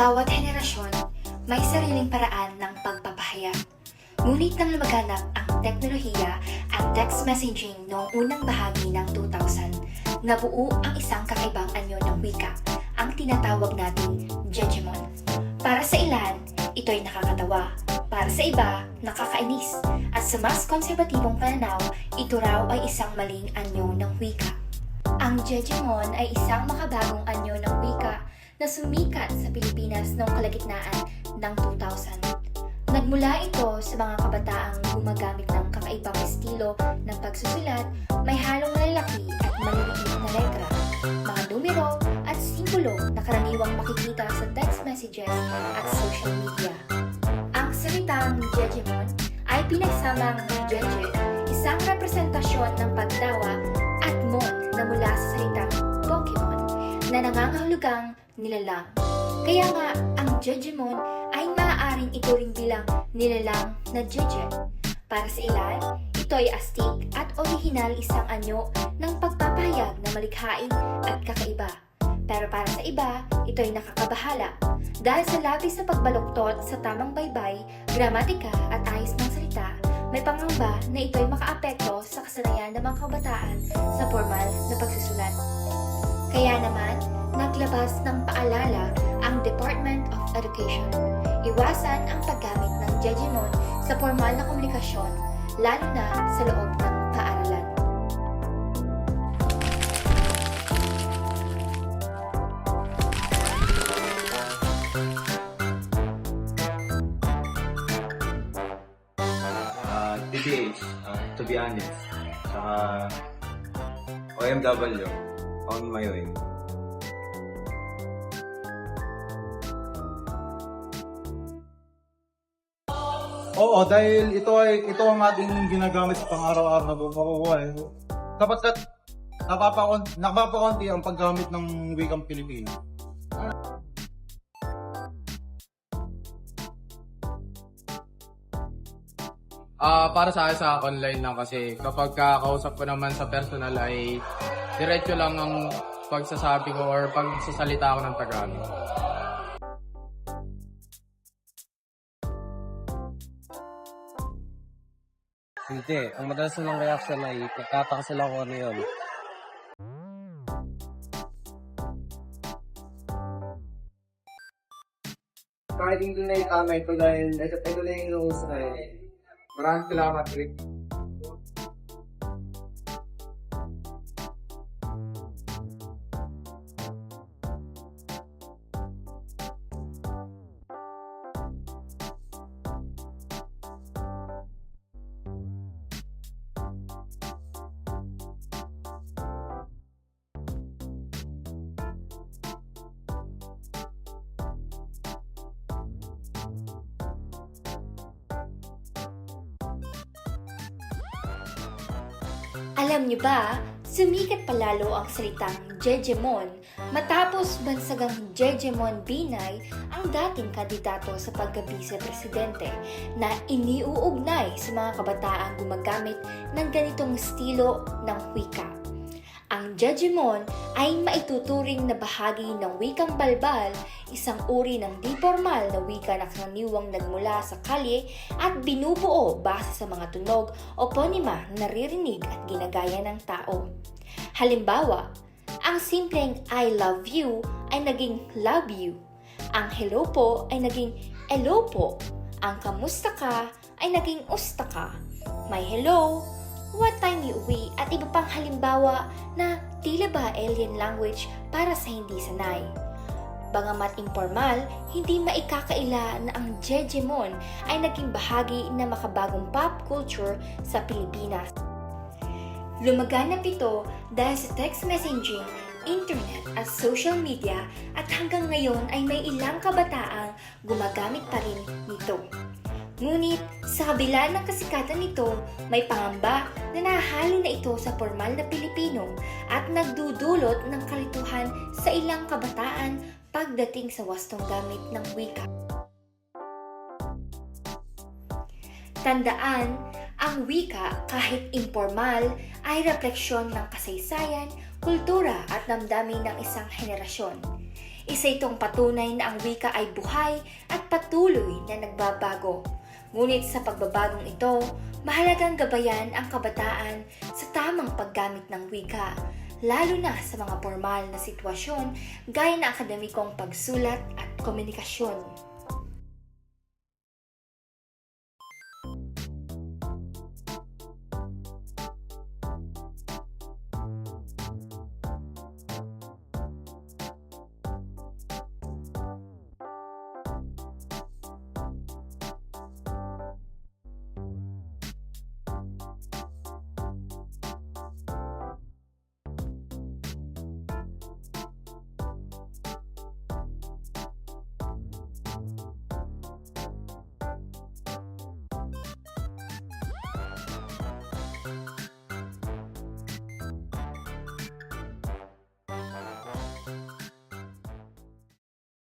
bawat henerasyon, may sariling paraan ng pagpapahayag. Ngunit nang lumaganap ang teknolohiya at text messaging noong unang bahagi ng 2000, nabuo ang isang kakaibang anyo ng wika, ang tinatawag nating Jejemon. Para sa ilan, ito'y nakakatawa. Para sa iba, nakakainis. At sa mas konserbatibong pananaw, ito raw ay isang maling anyo ng wika. Ang Jejemon ay isang makabagong anyo ng wika na sumikat sa Pilipinas noong kalagitnaan ng 2000. Nagmula ito sa mga kabataang gumagamit ng kakaibang estilo ng pagsusulat, may halong malalaki at maliliit na letra, mga numero at simbolo na karaniwang makikita sa text messages at social media. Ang salitang Jejemon ay pinagsamang Jeje, isang representasyon ng pagtawa at mon na mula sa salitang Pokemon na nangangahulugang nilalang. Kaya nga, ang Jejemon ay maaaring ituring bilang nilalang na Jeje. Para sa ilan, ito ay astig at orihinal isang anyo ng pagpapahayag na malikhain at kakaiba. Pero para sa iba, ito ay nakakabahala dahil sa labis na pagbaluktot sa tamang baybay, gramatika at ayos ng salita, may pangamba na ito ay makaapekto sa kasanayan ng mga kabataan sa formal na pagsusulat. Kaya naman, naglabas ng paalala ang Department of Education. Iwasan ang paggamit ng Jejemon sa formal na komunikasyon, lalo na sa loob ng paaralan. uh, TBH, uh, to be honest, saka OMW, on my way. Oo, dahil ito ay ito ang ating ginagamit sa pang-araw-araw na bubuhay. Dapat kat napapakon napapakonti ang paggamit ng wikang Pilipino. Ah, para sa akin sa online lang kasi kapag kakausap ko naman sa personal ay diretso lang ang pagsasabi ko or pagsasalita ko ng Tagalog. Hindi. Ang madalas nilang reaction ay nagtataka sila kung ano yun. Kahit hindi na itama ito dahil ito, na yung yun. Maraming salamat, Rick. Alam niyo ba, sumikat palalo ang salitang Jejemon matapos bansagang Jejemon Binay ang dating kandidato sa pagkabise presidente na iniuugnay sa mga kabataang gumagamit ng ganitong estilo ng wika. Ang Jejemon ay maituturing na bahagi ng wikang balbal, isang uri ng di formal na wika na karaniwang nagmula sa kalye at binubuo base sa mga tunog o ponima na naririnig at ginagaya ng tao. Halimbawa, Ang simpleng I love you ay naging love you. Ang hello po ay naging hello po. Ang kamusta ka ay naging usta ka. May hello, what time you uwi at iba pang halimbawa na tila ba alien language para sa hindi sanay. Bangamat informal, hindi maikakaila na ang Jejemon ay naging bahagi ng makabagong pop culture sa Pilipinas. Lumaganap ito dahil sa text messaging, internet at social media at hanggang ngayon ay may ilang kabataang gumagamit pa rin nito. Ngunit sa kabila ng kasikatan nito, may pangamba na nahalo na ito sa formal na Pilipino at nagdudulot ng kalituhan sa ilang kabataan pagdating sa wastong gamit ng wika. Tandaan, ang wika kahit informal ay refleksyon ng kasaysayan, kultura at damdamin ng isang henerasyon. Isa itong patunay na ang wika ay buhay at patuloy na nagbabago. Ngunit sa pagbabagong ito, mahalagang gabayan ang kabataan sa tamang paggamit ng wika, lalo na sa mga formal na sitwasyon gaya ng akademikong pagsulat at komunikasyon.